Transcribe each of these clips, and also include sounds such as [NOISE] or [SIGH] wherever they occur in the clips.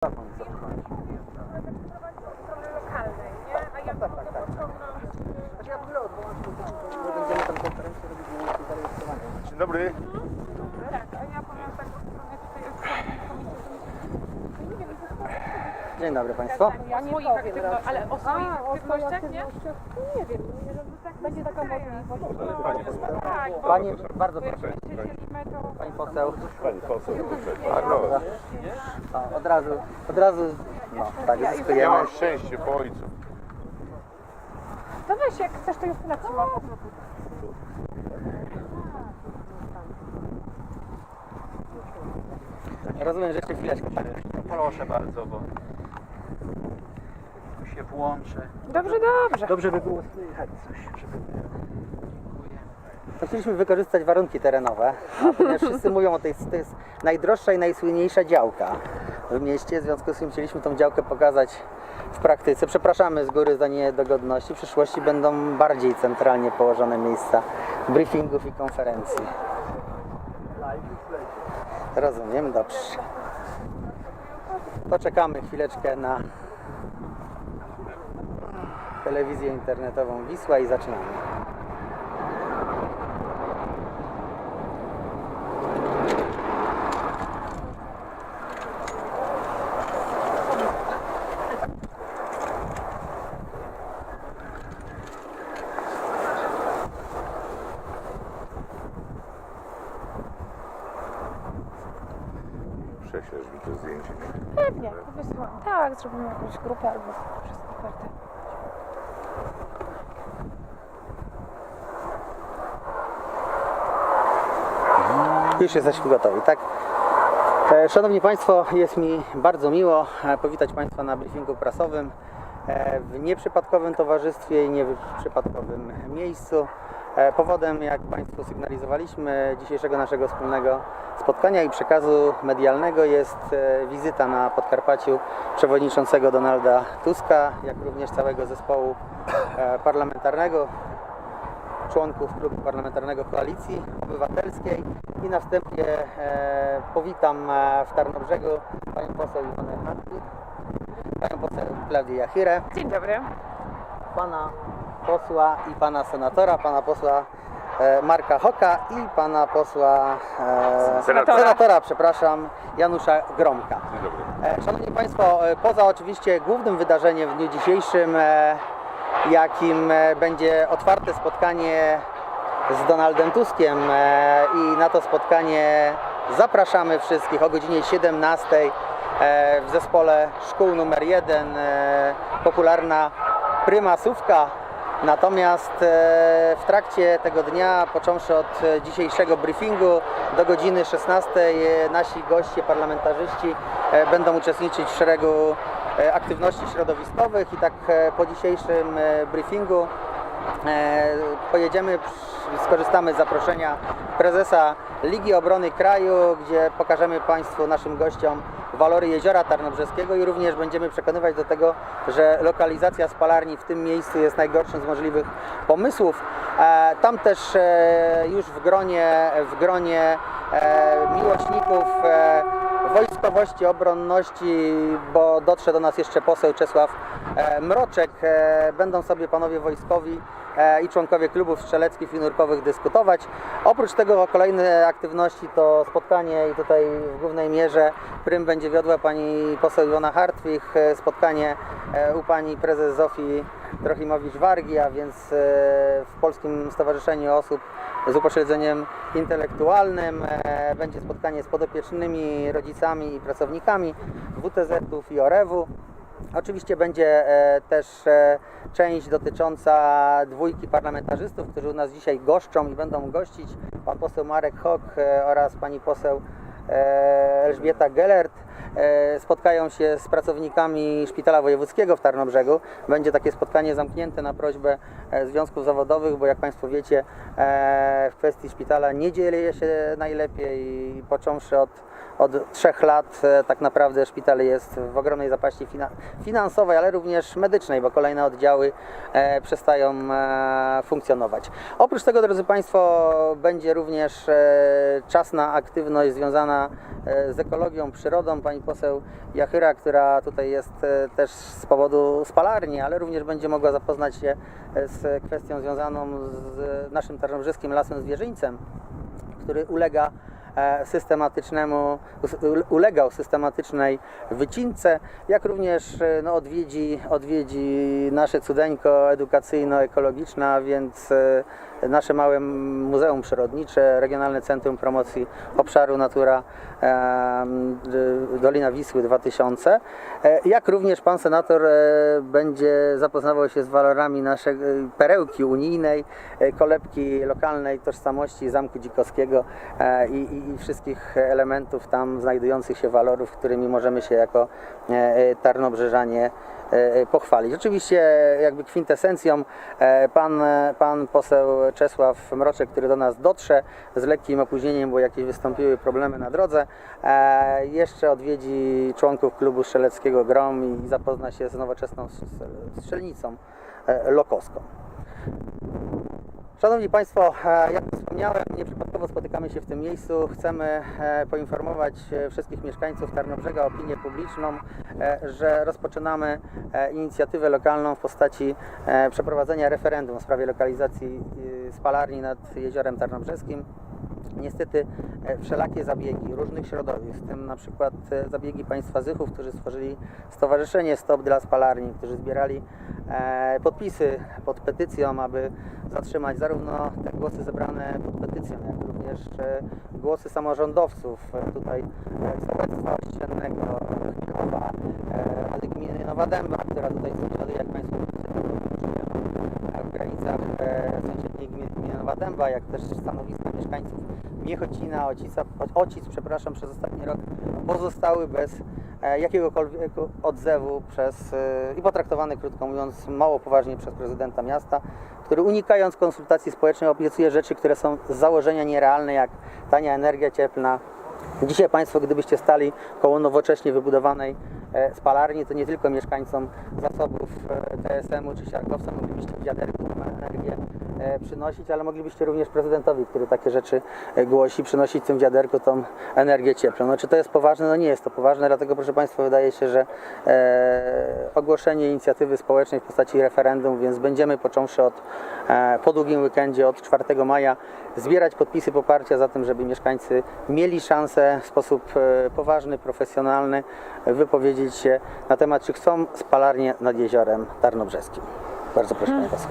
Telefon będziemy tam konferencję na miejscu zarejestrowania. Dzień dobry. Tak, a ja powiem tak od strony tutaj od strony komisji, to nie wiem, to Dzień dobry Państwu. o swoich aktywnościach, ale o swoich aktywnościach, nie? Nie wiem, nie, że tak będzie taka możliwość. Pani poseł. Tak, bo Pani, bardzo jak proszę. się dzielimy, to... Pani poseł. Pani poseł. A no, O, od razu, od razu, no tak, ja zyskujemy. mam szczęście po ojcu. To weź, jak chcesz, to już leciła. Rozumiem, że jeszcze chwileczkę. Proszę bardzo, bo się włączę. Dobrze, dobrze. Dobrze by było słychać coś, żeby... No, Chcieliśmy wykorzystać warunki terenowe, a ponieważ [LAUGHS] wszyscy mówią o tej, to jest najdroższa i najsłynniejsza działka w mieście, w związku z tym chcieliśmy tą działkę pokazać w praktyce. Przepraszamy z góry za niedogodności. W przyszłości będą bardziej centralnie położone miejsca briefingów i konferencji. Rozumiem, dobrze. Poczekamy chwileczkę na telewizję internetową Wisła i zaczynamy. Prześlesz mi to zdjęcie. Pewnie, to wysyłam. Tak, zrobimy jakąś grupę albo przez ofertę. Już jesteśmy gotowi, tak? E, Szanowni Państwo, jest mi bardzo miło e, powitać Państwa na briefingu prasowym e, w nieprzypadkowym towarzystwie i nieprzypadkowym miejscu. Powodem, jak Państwu sygnalizowaliśmy, dzisiejszego naszego wspólnego spotkania i przekazu medialnego jest wizyta na Podkarpaciu przewodniczącego Donalda Tuska, jak również całego zespołu parlamentarnego członków Klubu Parlamentarnego Koalicji Obywatelskiej i na wstępie e, powitam e, w Tarnobrzegu panią poseł Iwonę Hartwig, panią poseł Klaudię Jachirę, Dzień dobry. pana posła i pana senatora, pana posła e, Marka Hoka i pana posła e, Senatora. senatora, przepraszam, Janusza Gromka. Dzień dobry. E, Szanowni Państwo, poza oczywiście głównym wydarzeniem w dniu dzisiejszym, jakim e, będzie otwarte spotkanie z Donaldem Tuskiem e, i na to spotkanie zapraszamy wszystkich o godzinie 17 e, w zespole szkół numer 1 e, popularna prymasówka. Natomiast w trakcie tego dnia, począwszy od dzisiejszego briefingu do godziny 16, e, nasi goście, parlamentarzyści będą uczestniczyć w szeregu aktywności środowiskowych i tak e, po dzisiejszym e, briefingu e, pojedziemy, skorzystamy z zaproszenia prezesa Ligi Obrony Kraju, gdzie pokażemy Państwu, naszym gościom walory jeziora Tarnobrzeskiego i również będziemy przekonywać do tego, że lokalizacja spalarni w tym miejscu jest najgorszym z możliwych pomysłów. E, Tam też e, już w gronie, w gronie e, miłośników e, wojskowości, obronności, bo dotrze do nas jeszcze poseł Czesław e, Mroczek. E, Będą sobie panowie wojskowi e, i członkowie klubów strzeleckich i nurkowych dyskutować. Oprócz tego kolejne aktywności to spotkanie i tutaj w głównej mierze prym będzie wiodła pani poseł Iwona Hartwig, e, spotkanie u pani prezes Zofii Trochimowicz-Wargi, a więc e, w Polskim Stowarzyszeniu Osób z upośledzeniem intelektualnym. E, Będzie spotkanie z podopiecznymi rodzicami i pracownikami WTZ-ów i OREW-u. Oczywiście będzie e, też część dotycząca dwójki parlamentarzystów, którzy u nas dzisiaj goszczą i będą gościć. Pan poseł Marek Hock oraz pani poseł Elżbieta Gellert spotkają się z pracownikami Szpitala Wojewódzkiego w Tarnobrzegu. Będzie takie spotkanie zamknięte na prośbę e, związków zawodowych, bo jak Państwo wiecie, e, w kwestii szpitala nie dzieje się najlepiej, począwszy od od trzech lat e, tak naprawdę szpital jest w ogromnej zapaści fina- finansowej, ale również medycznej, bo kolejne oddziały e, przestają e, funkcjonować. Oprócz tego, drodzy Państwo, będzie również czas na aktywność związana z ekologią, przyrodą. Pani poseł Jachyra, która tutaj jest też z powodu spalarni, ale również będzie mogła zapoznać się z kwestią związaną z naszym tarnobrzeskim lasem zwierzyńcem, który ulega systematycznemu, us- ule- ulegał systematycznej wycince, jak również e, no, odwiedzi, odwiedzi nasze cudeńko edukacyjno-ekologiczne, a więc e, nasze małe Muzeum Przyrodnicze, Regionalne Centrum Promocji Obszaru Natura Dolina Wisły 2000, e, jak również pan senator e, będzie zapoznawał się z walorami naszej e, perełki unijnej, kolebki lokalnej tożsamości Zamku Dzikowskiego i, i, i wszystkich elementów tam znajdujących się walorów, którymi możemy się jako Tarnobrzeżanie pochwalić. Oczywiście jakby kwintesencją e, pan, e, pan poseł Czesław Mroczek, który do nas dotrze z lekkim opóźnieniem, bo jakieś wystąpiły problemy na drodze, e, jeszcze odwiedzi członków klubu strzeleckiego GROM i zapozna się z nowoczesną strzelnicą e, lokowską. Szanowni Państwo, e, jak wspomniałem, nieprzypadkowo spotykamy się w tym miejscu. Chcemy e, poinformować e, wszystkich mieszkańców Tarnobrzega, opinię publiczną, że rozpoczynamy inicjatywę lokalną w postaci przeprowadzenia referendum w sprawie lokalizacji spalarni nad Jeziorem Tarnobrzeskim. Niestety wszelakie zabiegi różnych środowisk, w tym na przykład zabiegi państwa Zychów, którzy stworzyli Stowarzyszenie Stop dla Spalarni, którzy zbierali podpisy pod petycją, aby zatrzymać zarówno te głosy zebrane pod petycją, jak również e, głosy samorządowców. E, tutaj e, sołectwa ościennego, Chmielowa, Rady Gminy Nowa Dęba, która tutaj sąsiaduje, jak Państwo widzicie, w granicach sąsiedniej gminy, gminy Nowa Dęba, jak też stanowiska mieszkańców Miechocina, Ocica, Ocic, przepraszam, przez ostatni rok pozostały bez jakiegokolwiek odzewu przez, e, i potraktowane, krótko mówiąc, mało poważnie przez prezydenta miasta, który unikając konsultacji społecznej obiecuje rzeczy, które są z założenia nierealne, jak tania energia cieplna, Dzisiaj Państwo, gdybyście stali koło nowocześnie wybudowanej e, spalarni, to nie tylko mieszkańcom zasobów e, TSM-u czy Siarkowca moglibyście w wiaderku energię e, przynosić, ale moglibyście również prezydentowi, który takie rzeczy e, głosi, przynosić tym wiaderku tą energię cieplną. No, czy to jest poważne? No nie jest to poważne, dlatego proszę Państwa, wydaje się, że e, ogłoszenie inicjatywy społecznej w postaci referendum, więc będziemy począwszy od e, po długim weekendzie, od 4 maja, zbierać podpisy poparcia za tym, żeby mieszkańcy mieli szansę w sposób e, poważny, profesjonalny wypowiedzieć się na temat, czy chcą spalarnię nad jeziorem Tarnobrzeskim. Bardzo proszę Pani Poseł.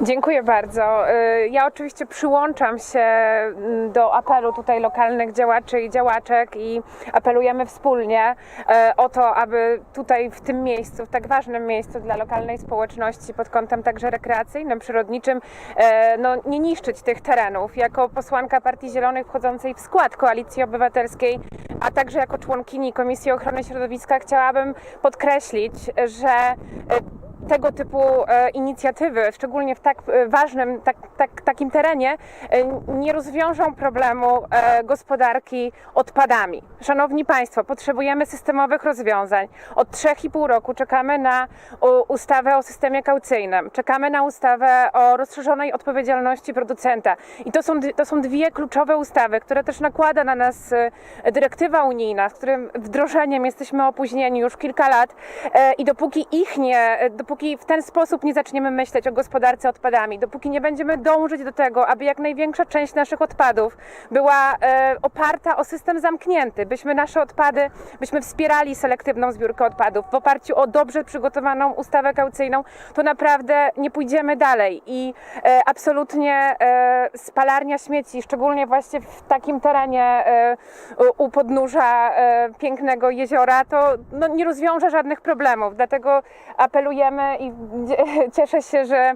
Dziękuję bardzo. Y, Ja oczywiście przyłączam się mm, do apelu tutaj lokalnych działaczy i działaczek i apelujemy wspólnie e, o to, aby tutaj w tym miejscu, w tak ważnym miejscu dla lokalnej społeczności pod kątem także rekreacyjnym, przyrodniczym, e, no, nie niszczyć tych terenów. Jako posłanka Partii Zielonych wchodzącej w skład Koalicji Obywatelskiej, a także jako członkini Komisji Ochrony Środowiska chciałabym podkreślić, że tego typu e, inicjatywy, szczególnie w tak e, ważnym, tak, tak, takim terenie, e, nie rozwiążą problemu gospodarki odpadami. Szanowni Państwo, potrzebujemy systemowych rozwiązań. Od 3,5 roku czekamy na ustawę o systemie kaucyjnym, czekamy na ustawę o rozszerzonej odpowiedzialności producenta. I to są, to są dwie kluczowe ustawy, które też nakłada na nas dyrektywa unijna, z którym wdrożeniem jesteśmy opóźnieni już kilka lat i dopóki ich nie, dopóki w ten sposób nie zaczniemy myśleć o gospodarce odpadami, dopóki nie będziemy dążyć do tego, aby jak największa część naszych odpadów była e, oparta o system zamknięty, byśmy nasze odpady, byśmy wspierali selektywną zbiórkę odpadów w oparciu o dobrze przygotowaną ustawę kaucyjną, to naprawdę nie pójdziemy dalej i e, absolutnie e, spalarnia śmieci, szczególnie właśnie w takim terenie e, u podnóża e, pięknego jeziora, to no, nie rozwiąże żadnych problemów. Dlatego apelujemy i [LAUGHS] cieszę się, że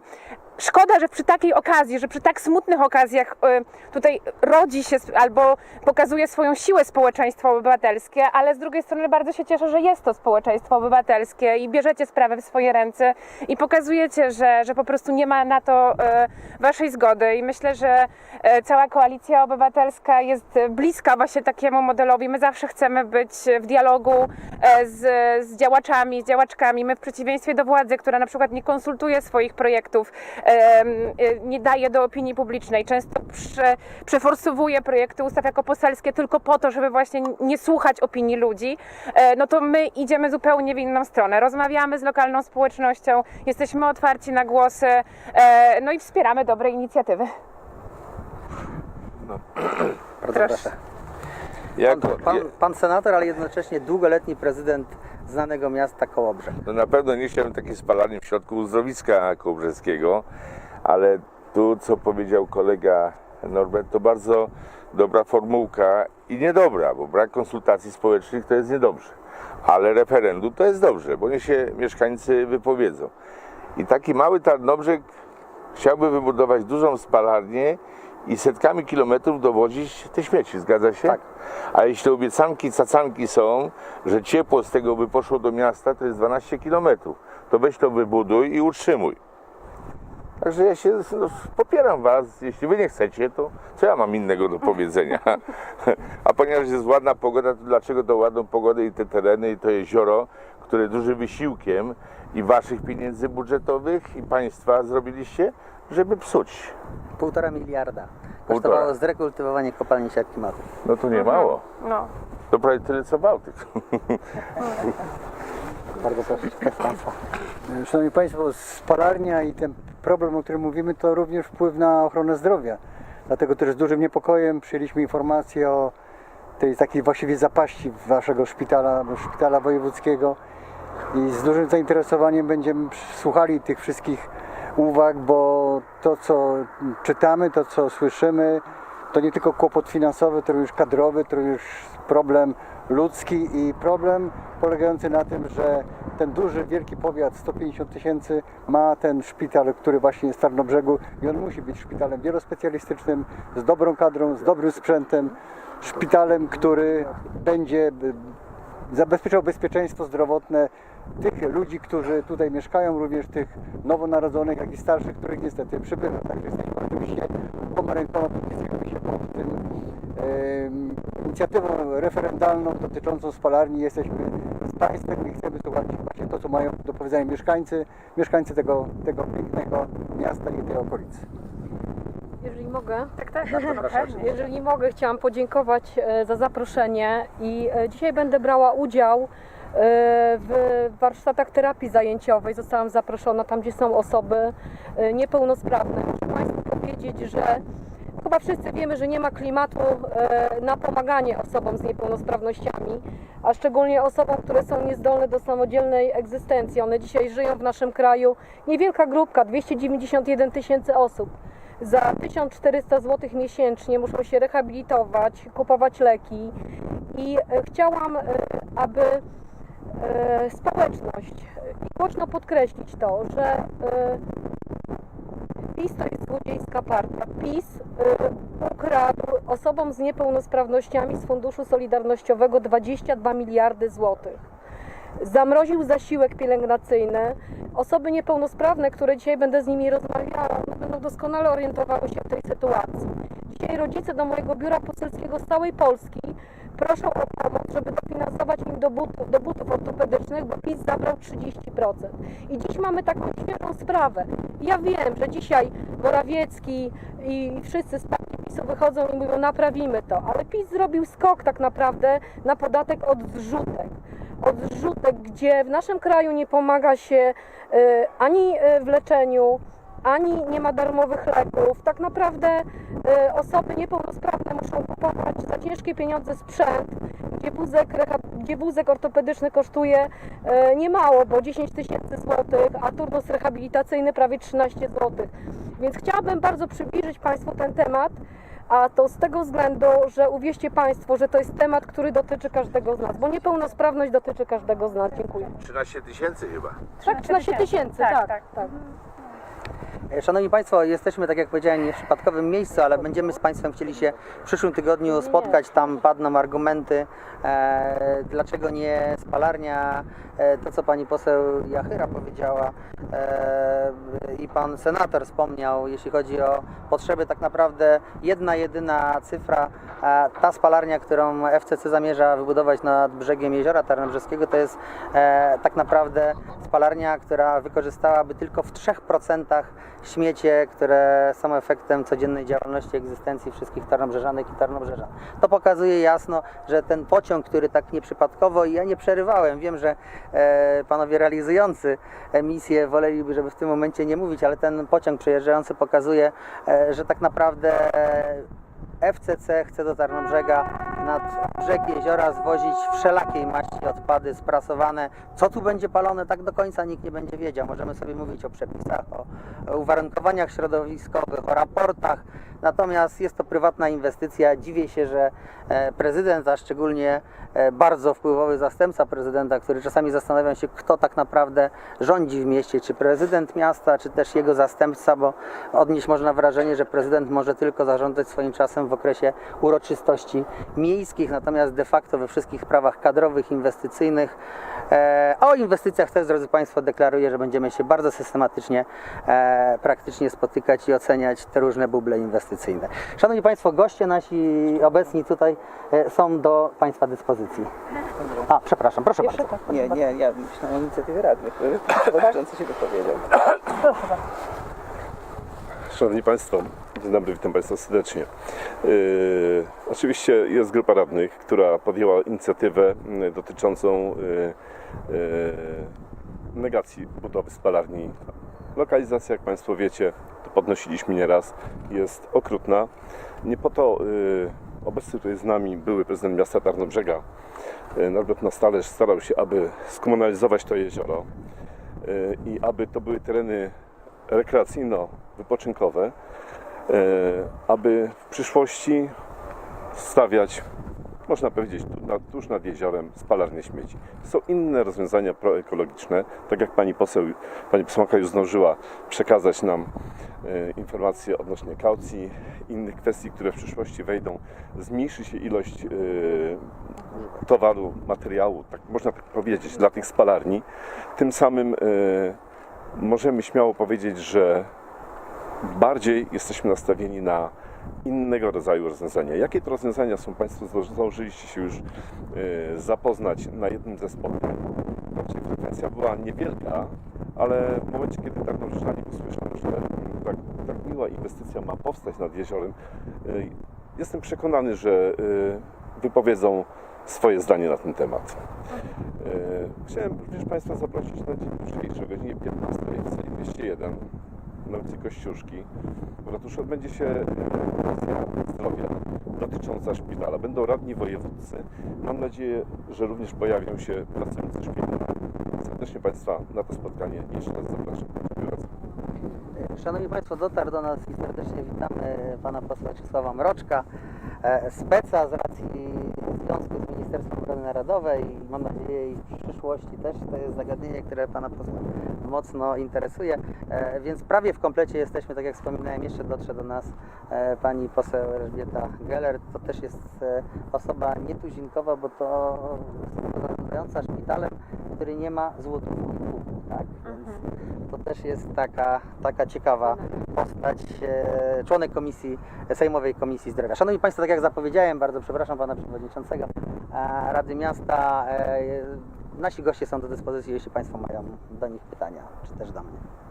Szkoda, że przy takiej okazji, że przy tak smutnych okazjach y, tutaj rodzi się albo pokazuje swoją siłę społeczeństwo obywatelskie, ale z drugiej strony bardzo się cieszę, że jest to społeczeństwo obywatelskie i bierzecie sprawę w swoje ręce i pokazujecie, że, że po prostu nie ma na to y, waszej zgody i myślę, że y, cała koalicja obywatelska jest bliska właśnie takiemu modelowi. My zawsze chcemy być w dialogu e, z, z działaczami, z działaczkami. My w przeciwieństwie do władzy, która na przykład nie konsultuje swoich projektów, nie daje do opinii publicznej, często prze, przeforsowuje projekty ustaw jako poselskie tylko po to, żeby właśnie nie słuchać opinii ludzi, e, no to my idziemy zupełnie w inną stronę. Rozmawiamy z lokalną społecznością, jesteśmy otwarci na głosy, e, no i wspieramy dobre inicjatywy. Bardzo Proszę. proszę. Jako, Pan, pan, pan senator, ale jednocześnie długoletni prezydent znanego miasta Kołobrze. no na pewno nie chciałem takiej spalarni w środku uzdrowiska kołbrzeskiego, ale tu, co powiedział kolega Norbert, to bardzo dobra formułka i niedobra, bo brak konsultacji społecznych to jest niedobrze. Ale referendum to jest dobrze, bo niech się mieszkańcy wypowiedzą. I taki mały Tarnobrzeg chciałby wybudować dużą spalarnię i setkami kilometrów dowozić te śmieci, zgadza się? Tak. A jeśli obiecanki, cacanki są, że ciepło z tego by poszło do miasta, to jest 12 kilometrów. To weź to wybuduj i utrzymuj. Także ja się no, popieram Was. Jeśli Wy nie chcecie, to co ja mam innego do powiedzenia? [LAUGHS] A ponieważ jest ładna pogoda, to dlaczego tą ładną pogodę i te tereny i to jezioro, które dużym wysiłkiem i Waszych pieniędzy budżetowych i Państwa zrobiliście, żeby psuć? Półtora miliarda Półtora. kosztowało zrekultywowanie kopalni siatki matu. No to nie mało. No. To prawie tyle co Bałtyk. Bardzo proszę, bez państwa. Szanowni Państwo, spalarnia i ten problem, o którym mówimy, to również wpływ na ochronę zdrowia. Dlatego też z dużym niepokojem przyjęliśmy informację o tej takiej właściwie zapaści waszego szpitala, szpitala wojewódzkiego i z dużym zainteresowaniem będziemy słuchali tych wszystkich uwag, bo to co czytamy, to co słyszymy, to nie tylko kłopot finansowy, to również kadrowy, to również problem ludzki i problem polegający na tym, że ten duży, wielki powiat 150 tysięcy ma ten szpital, który właśnie jest w Tarnobrzegu i on musi być szpitalem wielospecjalistycznym, z dobrą kadrą, z dobrym sprzętem, szpitalem, który będzie zabezpieczał bezpieczeństwo zdrowotne tych ludzi, którzy tutaj mieszkają, również tych nowonarodzonych, jak i starszych, których niestety przybywa. Także jesteśmy oczywiście oboma podpisujemy się pod tym inicjatywą referendalną dotyczącą spalarni. Jesteśmy z Państwem i chcemy słuchać właśnie to, co mają do powiedzenia mieszkańcy, mieszkańcy tego, tego pięknego miasta i tej okolicy. Jeżeli mogę, Tak, tak, no, pewnie. jeżeli mogę, chciałam podziękować e, za zaproszenie i e, dzisiaj będę brała udział e, w warsztatach terapii zajęciowej. Zostałam zaproszona tam, gdzie są osoby niepełnosprawne. Muszę Państwu powiedzieć, że chyba wszyscy wiemy, że nie ma klimatu na pomaganie osobom z niepełnosprawnościami, a szczególnie osobom, które są niezdolne do samodzielnej egzystencji. One dzisiaj żyją w naszym kraju. Niewielka grupka, 291 tysięcy osób za 1400 zł miesięcznie muszą się rehabilitować, kupować leki i e, chciałam, e, aby e, społeczność i głośno podkreślić to, że PiS to jest złodziejska partia. PiS ukradł osobom z niepełnosprawnościami z Funduszu Solidarnościowego 22 miliardy złotych zamroził zasiłek pielęgnacyjny. Osoby niepełnosprawne, które dzisiaj będę z nimi rozmawiała, no będą doskonale orientowały się w tej sytuacji. Dzisiaj rodzice do mojego biura poselskiego z całej Polski proszą o pomoc, żeby dofinansować im do butów, do butów ortopedycznych, bo PiS zabrał 30%. I dziś mamy taką świeżą sprawę. Ja wiem, że dzisiaj Morawiecki i wszyscy z partii PiSu wychodzą i mówią, naprawimy to, ale PiS zrobił skok tak naprawdę na podatek od zrzutek od zrzutek, gdzie w naszym kraju nie pomaga się e, ani e, w leczeniu, ani nie ma darmowych leków. Tak naprawdę e, osoby niepełnosprawne muszą kupować za ciężkie pieniądze sprzęt, gdzie wózek, gdzie wózek ortopedyczny kosztuje niemało, bo 10 tysięcy złotych, a turnus rehabilitacyjny prawie 13 złotych. Więc chciałabym bardzo przybliżyć Państwu ten temat. A to z tego względu, że uwierzcie Państwo, że to jest temat, który dotyczy każdego z nas, bo niepełnosprawność dotyczy każdego z nas. Dziękuję. 13 tysięcy chyba. Tak, 13 tysięcy, Tak, tak, tak. Tak. Szanowni Państwo, jesteśmy, tak jak powiedziałem, nie w przypadkowym miejscu, ale będziemy z Państwem chcieli się w przyszłym tygodniu spotkać. Tam padną argumenty, e, dlaczego nie spalarnia, e, to co Pani poseł Jachyra powiedziała e, i Pan Senator wspomniał, jeśli chodzi o potrzeby, tak naprawdę jedna, jedyna cyfra, e, ta spalarnia, którą FCC zamierza wybudować nad brzegiem Jeziora Tarnobrzeskiego, to jest e, tak naprawdę spalarnia, która wykorzystałaby tylko w 3% śmiecie, które są efektem codziennej działalności egzystencji wszystkich tarnobrzeżanek i tarnobrzeżan. To pokazuje jasno, że ten pociąg, który tak nieprzypadkowo, i ja nie przerywałem, wiem, że e, panowie realizujący misję woleliby, żeby w tym momencie nie mówić, ale ten pociąg przejeżdżający pokazuje, e, że tak naprawdę e, FCC chce do Tarnobrzega nad brzeg jeziora zwozić wszelakiej maści odpady sprasowane. Co tu będzie palone, tak do końca nikt nie będzie wiedział. Możemy sobie mówić o przepisach, o, uwarunkowaniach środowiskowych, o raportach. Natomiast jest to prywatna inwestycja. Dziwię się, że e, prezydent, a szczególnie e, bardzo wpływowy zastępca prezydenta, który czasami zastanawia się, kto tak naprawdę rządzi w mieście, czy prezydent miasta, czy też jego zastępca, bo odnieść można wrażenie, że prezydent może tylko zarządzać swoim czasem w okresie uroczystości miejskich, natomiast de facto we wszystkich sprawach kadrowych, inwestycyjnych. E, a o inwestycjach też, drodzy Państwo, deklaruję, że będziemy się bardzo systematycznie, praktycznie spotykać i oceniać te różne buble inwestycyjne. Szanowni Państwo, goście nasi obecni tutaj e, są do Państwa dyspozycji. A, przepraszam, proszę bardzo. Nie, nie, ja myślałem o inicjatywie radnych. [COUGHS] Przewodniczący się wypowiedział. Szanowni Państwo, dzień dobry, witam Państwa serdecznie. Yy, oczywiście jest grupa radnych, która podjęła inicjatywę yy, dotyczącą yy, yy, negacji budowy spalarni. Lokalizacja, jak Państwo wiecie, to podnosiliśmy nieraz, jest okrutna. Nie po to yy, obecny tutaj z nami były prezydent miasta Tarnobrzega, yy, Norbert Nastalerz, starał się, aby skomunalizować to jezioro yy, i aby to były tereny rekreacyjno-wypoczynkowe, e, aby w przyszłości stawiać, można powiedzieć, tuż nad jeziorem spalarnię śmieci. Są inne rozwiązania proekologiczne, tak jak pani poseł, pani posłanka już zdążyła przekazać nam e, informacje odnośnie kaucji, innych kwestii, które w przyszłości wejdą, zmniejszy się ilość e, towaru, materiału, tak można tak powiedzieć, dla tych spalarni. Tym samym e, możemy śmiało powiedzieć, że bardziej jesteśmy nastawieni na innego rodzaju rozwiązania. Jakie to rozwiązania są Państwo zdążyliście się już e, zapoznać na jednym ze spotkań. Wprawdzie frekwencja była niewielka, ale w momencie, kiedy tak Tarnobrzeżanie usłyszą, że tak, tak miła inwestycja ma powstać nad jeziorem, e, jestem przekonany, że e, wypowiedzą swoje zdanie na ten temat. Chciałem również Państwa zaprosić na dzień jutrzejszy o godzinie 15 w sali 201 na ulicy Kościuszki. W ratuszu odbędzie się sesja zdrowia dotycząca szpitala. Będą radni wojewódcy. Mam nadzieję, że również pojawią się pracownicy szpitala. Serdecznie Państwa na to spotkanie jeszcze raz zapraszam. Szanowni Państwo, dotarł do nas i serdecznie witamy pana posła Czesława Mroczka, speca z racji związku z Ministerstwem Obrony Narodowej i mam nadzieję i w przyszłości też to jest zagadnienie, które pana posła mocno interesuje, E, więc prawie w komplecie jesteśmy, tak jak wspominałem, jeszcze dotrze do nas e, pani poseł Elżbieta Geller, to też jest e, osoba nietuzinkowa, bo to zarządzająca szpitalem, który nie ma złotówki tak? Więc to też jest taka, taka ciekawa postać, e, członek komisji, Sejmowej Komisji Zdrowia. Szanowni Państwo, tak jak zapowiedziałem, bardzo przepraszam Pana Przewodniczącego Rady Miasta, e, nasi goście są do dyspozycji, jeśli Państwo mają do nich pytania, czy też do mnie.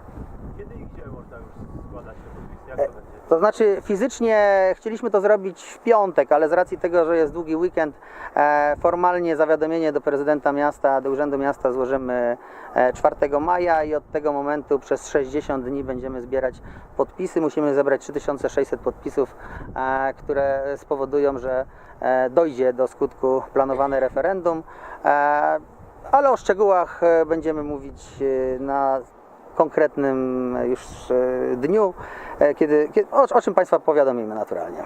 Kiedy i gdzie można już składać te podpisy? Jak E, to będzie? To znaczy fizycznie chcieliśmy to zrobić w piątek, ale z racji tego, że jest długi weekend, e, formalnie zawiadomienie do prezydenta miasta, do Urzędu Miasta złożymy e, 4 maja i od tego momentu przez 60 dni będziemy zbierać podpisy. Musimy zebrać 3600 podpisów, e, które spowodują, że e, dojdzie do skutku planowane referendum. E, ale o szczegółach e, będziemy mówić e, na konkretnym już e, dniu, e, kiedy, kiedy, o, o czym Państwa powiadomimy naturalnie.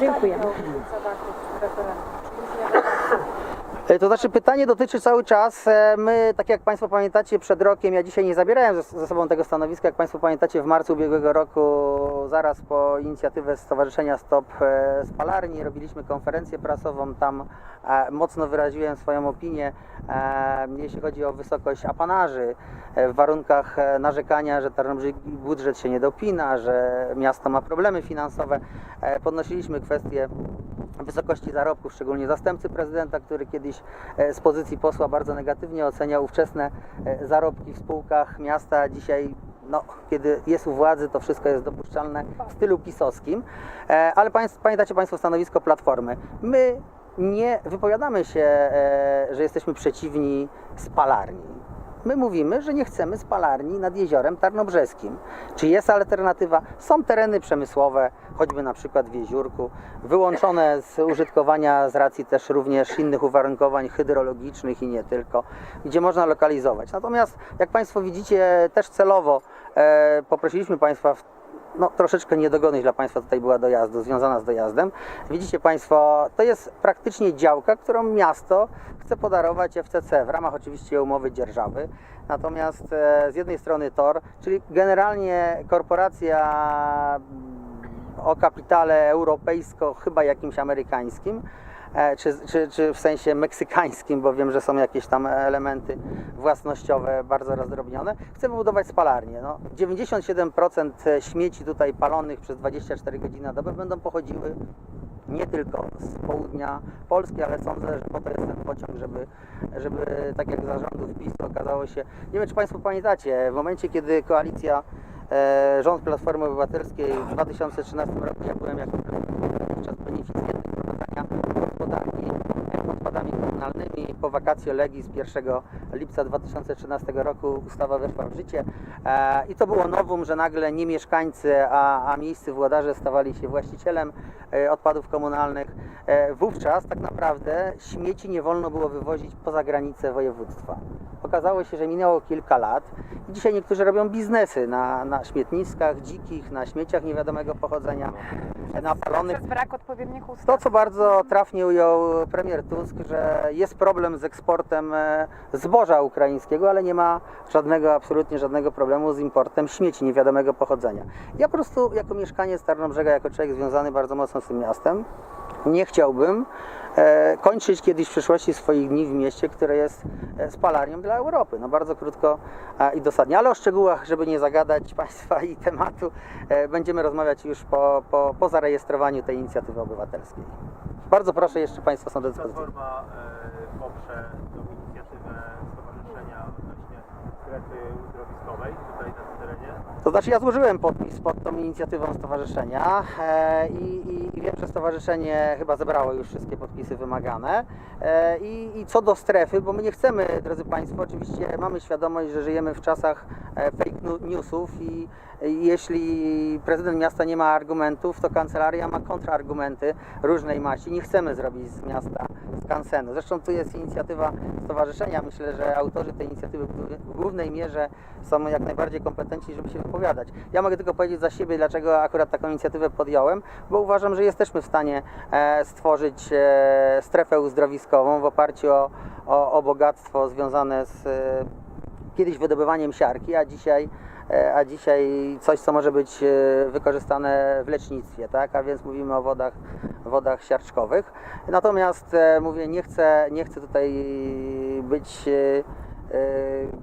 Dziękujemy. E, To znaczy pytanie dotyczy cały czas, e, my tak jak Państwo pamiętacie przed rokiem, ja dzisiaj nie zabierałem ze, sobą tego stanowiska, jak Państwo pamiętacie w marcu ubiegłego roku, zaraz po inicjatywę Stowarzyszenia Stop e, Spalarni, robiliśmy konferencję prasową, tam mocno wyraziłem swoją opinię, jeśli chodzi o wysokość apanaży, e, w warunkach narzekania, że Tarnobrzyski budżet się nie dopina, że miasto ma problemy finansowe, podnosiliśmy kwestię wysokości zarobków, szczególnie zastępcy prezydenta, który kiedyś e, z pozycji posła bardzo negatywnie oceniał ówczesne e, zarobki w spółkach miasta. Dzisiaj, no, kiedy jest u władzy, to wszystko jest dopuszczalne w stylu pisowskim. E, Ale pamiętacie Państwo stanowisko Platformy. My nie wypowiadamy się, że jesteśmy przeciwni spalarni. My mówimy, że nie chcemy spalarni nad jeziorem Tarnobrzeskim. Czy jest alternatywa? Są tereny przemysłowe, choćby na przykład w Jeziórku, wyłączone z użytkowania z racji też również innych uwarunkowań hydrologicznych i nie tylko, gdzie można lokalizować. Natomiast jak Państwo widzicie, też celowo e, poprosiliśmy Państwa w no, troszeczkę niedogodność dla Państwa tutaj była dojazdu, związana z dojazdem. Widzicie Państwo, to jest praktycznie działka, którą miasto chce podarować FCC w ramach oczywiście umowy dzierżawy. Natomiast e, z jednej strony TOR, czyli generalnie korporacja mm, o kapitale europejsko, chyba jakimś amerykańskim, czy, czy, czy w sensie meksykańskim, bo wiem, że są jakieś tam elementy własnościowe bardzo rozdrobnione. Chce wybudować spalarnię. No, 97% śmieci tutaj palonych przez 24 godziny na dobę będą pochodziły nie tylko z południa Polski, ale sądzę, że po to jest ten pociąg, żeby, żeby tak jak zarządów PiS okazało się, nie wiem czy Państwo pamiętacie, w momencie kiedy koalicja e, rząd Platformy Obywatelskiej w 2013 roku, ja byłem jako wówczas beneficjentem prowadzenia gospodarki odpadami komunalnymi. Po vacatio legis 1 lipca 2013 roku ustawa weszła w życie e, i to było nowum, że nagle nie mieszkańcy, a, a miejscy włodarze stawali się właścicielem e, odpadów komunalnych. E, wówczas tak naprawdę śmieci nie wolno było wywozić poza granice województwa. Okazało się, że minęło kilka lat i dzisiaj niektórzy robią biznesy na, na śmietniskach dzikich, na śmieciach niewiadomego pochodzenia, na palonych Przez brak odpowiednich ustaw. to, co bardzo trafnie ujął premier Tusk, że jest problem z eksportem e, zboża ukraińskiego, ale nie ma żadnego, absolutnie żadnego problemu z importem śmieci niewiadomego pochodzenia. Ja po prostu jako mieszkaniec Tarnobrzega, jako człowiek związany bardzo mocno z tym miastem, nie chciałbym e, kończyć kiedyś w przyszłości swoich dni w mieście, które jest e, spalarnią dla Europy. No bardzo krótko i dosadnie. Ale o szczegółach, żeby nie zagadać [LAUGHS] Państwa i tematu, e, będziemy rozmawiać już po, po, po zarejestrowaniu tej inicjatywy obywatelskiej. Bardzo proszę, jeszcze Państwo są do dyspozycji. Platforma poprze tą inicjatywę Stowarzyszenia odnośnie strefy uzdrowiskowej tutaj na tym terenie. To znaczy ja złożyłem podpis pod tą inicjatywą stowarzyszenia e, i, i, i wiem, że stowarzyszenie chyba zebrało już wszystkie podpisy wymagane. E, i, I co do strefy, bo my nie chcemy, drodzy Państwo, oczywiście mamy świadomość, że żyjemy w czasach e, fake newsów i, i jeśli prezydent miasta nie ma argumentów, to kancelaria ma kontrargumenty różnej maści. Nie chcemy zrobić z miasta skansenu. Zresztą tu jest inicjatywa stowarzyszenia. Myślę, że autorzy tej inicjatywy w głównej mierze są jak najbardziej kompetenci, żeby się wypowiadać. Ja mogę tylko powiedzieć za siebie, dlaczego akurat taką inicjatywę podjąłem, bo uważam, że jesteśmy w stanie e, stworzyć e, strefę uzdrowiskową w oparciu o, o, o bogactwo związane z e, kiedyś wydobywaniem siarki, a dzisiaj, a dzisiaj coś, co może być e, wykorzystane w lecznictwie, tak? A więc mówimy o wodach, wodach siarczkowych. Natomiast e, mówię, nie chcę, nie chcę tutaj być e, e,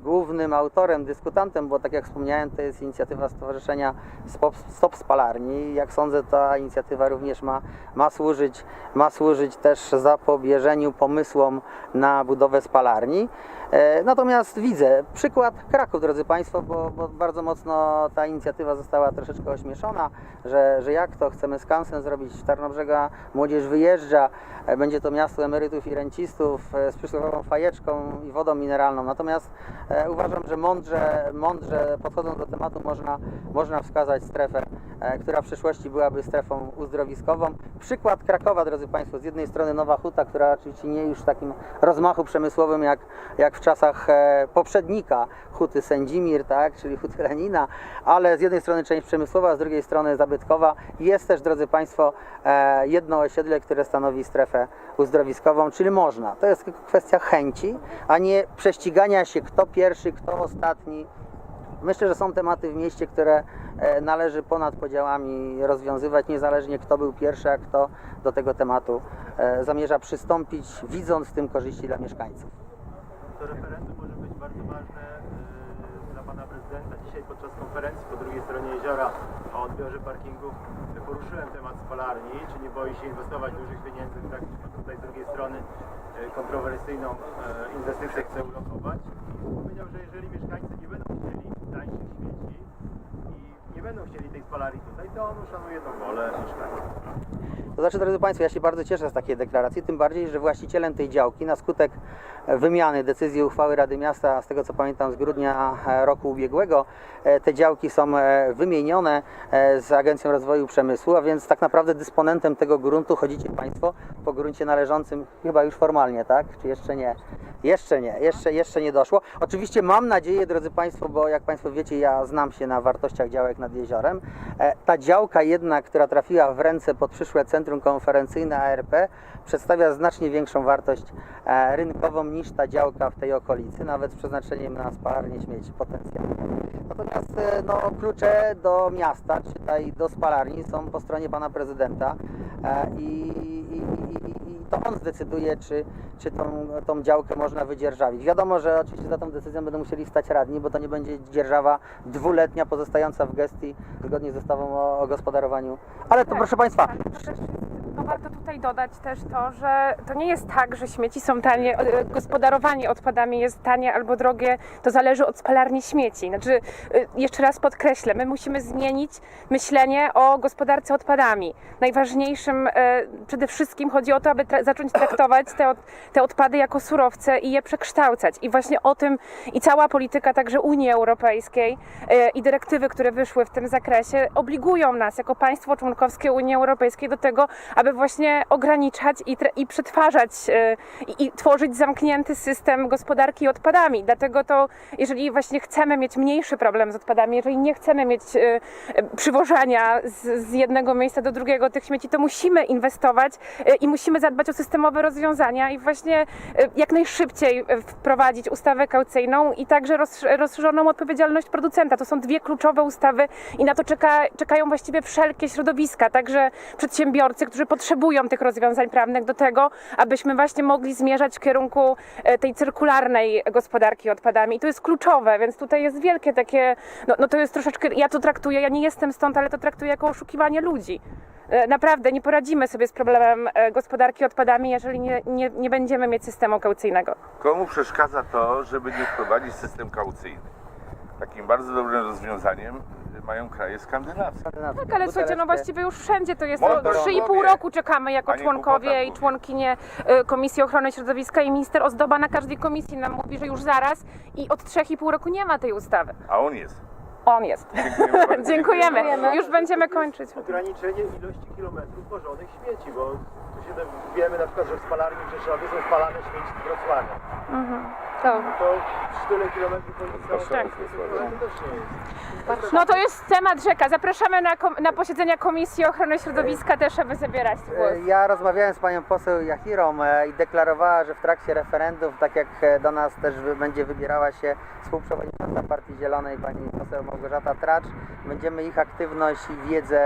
głównym autorem, dyskutantem, bo tak jak wspomniałem, to jest inicjatywa Stowarzyszenia Stop, Stop Spalarni. Jak sądzę, ta inicjatywa również ma, ma, służyć, ma służyć też zapobieżeniu pomysłom na budowę spalarni. E, Natomiast widzę przykład Kraków, drodzy Państwo, bo, bo bardzo mocno ta inicjatywa została troszeczkę ośmieszona, że, że jak to chcemy skansen zrobić w Tarnobrzega, młodzież wyjeżdża, e, będzie to miasto emerytów i rencistów e, z przysłowiową fajeczką i wodą mineralną. Natomiast e, uważam, że mądrze, mądrze podchodząc do tematu można, można wskazać strefę, e, która w przyszłości byłaby strefą uzdrowiskową. Przykład Krakowa, drodzy Państwo, z jednej strony Nowa Huta, która oczywiście nie już w takim rozmachu przemysłowym jak, jak w czasach e, poprzednika Huty Sędzimir, tak, czyli Huty Lenina, ale z jednej strony część przemysłowa, z drugiej strony zabytkowa. Jest też, drodzy Państwo, e, jedno osiedle, które stanowi strefę uzdrowiskową, czyli można. To jest tylko kwestia chęci, a nie prześcigania się kto pierwszy, kto ostatni. Myślę, że są tematy w mieście, które e, należy ponad podziałami rozwiązywać, niezależnie kto był pierwszy, a kto do tego tematu e, zamierza przystąpić, widząc w tym korzyści dla mieszkańców. To referendum może być bardzo ważne yy, dla pana prezydenta. Dzisiaj po drugiej stronie jeziora o odbiorze parkingów yy, poruszyłem temat spalarni. Czy nie boi się inwestować dużych pieniędzy tak tutaj z drugiej strony yy, kontrowersyjną yy, inwestycję chce ulokować. Powiedział, że jeżeli mieszkańcy nie będą chcieli tańszych śmieci nie będą chcieli tej spalarni tutaj, to on uszanuje tą wolę. To znaczy, drodzy Państwo, ja się bardzo cieszę z takiej deklaracji, tym bardziej, że właścicielem tej działki na skutek wymiany decyzji uchwały Rady Miasta, z tego co pamiętam z grudnia e, roku ubiegłego, e, te działki są e, wymienione z Agencją Rozwoju Przemysłu, a więc tak naprawdę dysponentem tego gruntu chodzicie Państwo po gruncie należącym chyba już formalnie, tak? Czy jeszcze nie? Jeszcze nie, jeszcze, jeszcze nie doszło. Oczywiście mam nadzieję, drodzy Państwo, bo jak Państwo wiecie, ja znam się na wartościach działek nad jeziorem. E, Ta działka jednak, która trafiła w ręce pod przyszłe Centrum Konferencyjne ARP, przedstawia znacznie większą wartość e, rynkową niż ta działka w tej okolicy, nawet z przeznaczeniem na spalarnię śmieci potencjalnie. Natomiast e, no, klucze do miasta, czytaj do spalarni są po stronie pana prezydenta i, i, i to on zdecyduje, czy, czy tą, tą działkę można wydzierżawić. Wiadomo, że oczywiście za tą decyzją będą musieli stać radni, bo to nie będzie dzierżawa dwuletnia pozostająca w gestii zgodnie z ustawą o, o gospodarowaniu. Ale to proszę Państwa, Tak, to też, no warto tutaj dodać też to, że to nie jest tak, że śmieci są tanie, e, gospodarowanie odpadami jest tanie albo drogie, to zależy od spalarni śmieci. Znaczy, e, jeszcze raz podkreślę, my musimy zmienić myślenie o gospodarce odpadami. Najważniejszym e, przede wszystkim chodzi o to, aby tra- zacząć traktować te, od, te odpady jako surowce i je przekształcać. I właśnie o tym i cała polityka także Unii Europejskiej e, i dyrektywy, które wyszły w tym zakresie, obligują nas jako państwo członkowskie Unii Europejskiej do tego, aby właśnie ograniczać i, i przetwarzać e, i, tworzyć zamknięty system gospodarki odpadami. Dlatego to, jeżeli właśnie chcemy mieć mniejszy problem z odpadami, jeżeli nie chcemy mieć e, przywożenia z, z jednego miejsca do drugiego tych śmieci, to musimy inwestować e, i musimy zadbać o systemowe rozwiązania i właśnie e, jak najszybciej e, wprowadzić ustawę kaucyjną i także rozsz- rozszerzoną odpowiedzialność producenta. To są dwie kluczowe ustawy i na to czeka, czekają właściwie wszelkie środowiska, także przedsiębiorcy, którzy potrzebują tych rozwiązań prawnych do tego, abyśmy właśnie mogli zmierzać w kierunku e, tej cyrkularnej gospodarki odpadami. I to jest kluczowe, więc tutaj jest wielkie takie, no, no to jest troszeczkę, ja to traktuję, ja nie jestem stąd, ale to traktuję jako oszukiwanie ludzi. E, Naprawdę nie poradzimy sobie z problemem e, gospodarki odpadami, jeżeli nie, nie, nie będziemy mieć systemu kaucyjnego. Komu przeszkadza to, żeby nie wprowadzić system kaucyjny? Takim bardzo dobrym rozwiązaniem mają kraje skandynawskie. Tak, ale słuchajcie, no właściwie już wszędzie to jest. No, Mądrość 3,5 mówi. roku czekamy jako Pani członkowie i członkinie e, Komisji Ochrony Środowiska i minister Ozdoba na każdej komisji nam mówi, że już zaraz i od 3,5 roku nie ma tej ustawy. A on jest. On jest. [LAUGHS] Dziękujemy. Dziękujemy. Już będziemy kończyć. ograniczenie ilości kilometrów wożonych śmieci, bo tu się wiemy na przykład, że w spalarni w Rzeszowie są spalane śmieci z Wrocławia. Tak. To przy tyle kilometrów powinno Tak. to też nie jest. No to jest temat rzeka. Zapraszamy na, kom- na posiedzenia Komisji Ochrony Środowiska też, aby zabierać głos. E, Ja rozmawiałem z panią poseł Jachirą e, i deklarowała, że w trakcie referendum, tak jak e, do nas też wy- będzie wybierała się współprzewodnicząca Partii Zielonej, pani poseł Małgorzata Tracz, będziemy ich aktywność i wiedzę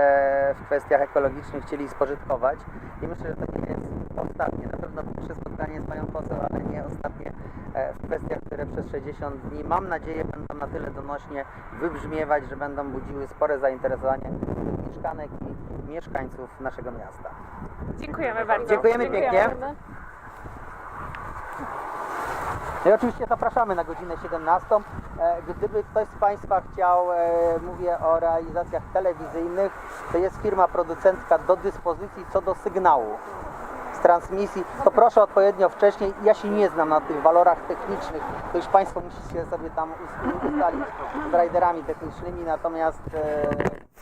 w kwestiach ekologicznych chcieli spożytkować. I myślę, że to nie jest ostatnie, na pewno pierwsze spotkanie z panią poseł, ale nie ostatnie e, w kwestiach, które przez 60 dni, mam nadzieję, będą na tyle donośnie wybrzmiewać, że będą budziły spore zainteresowanie mieszkanek i mieszkańców naszego miasta. Dziękujemy bardzo. Dziękujemy pięknie. No i oczywiście zapraszamy na godzinę 17. E, Gdyby ktoś z Państwa chciał, e, mówię o realizacjach telewizyjnych, to jest firma producentka do dyspozycji co do sygnału z transmisji, to proszę odpowiednio wcześniej. Ja się nie znam na tych walorach technicznych, to już Państwo musicie sobie tam us- ustalić z riderami technicznymi, natomiast e,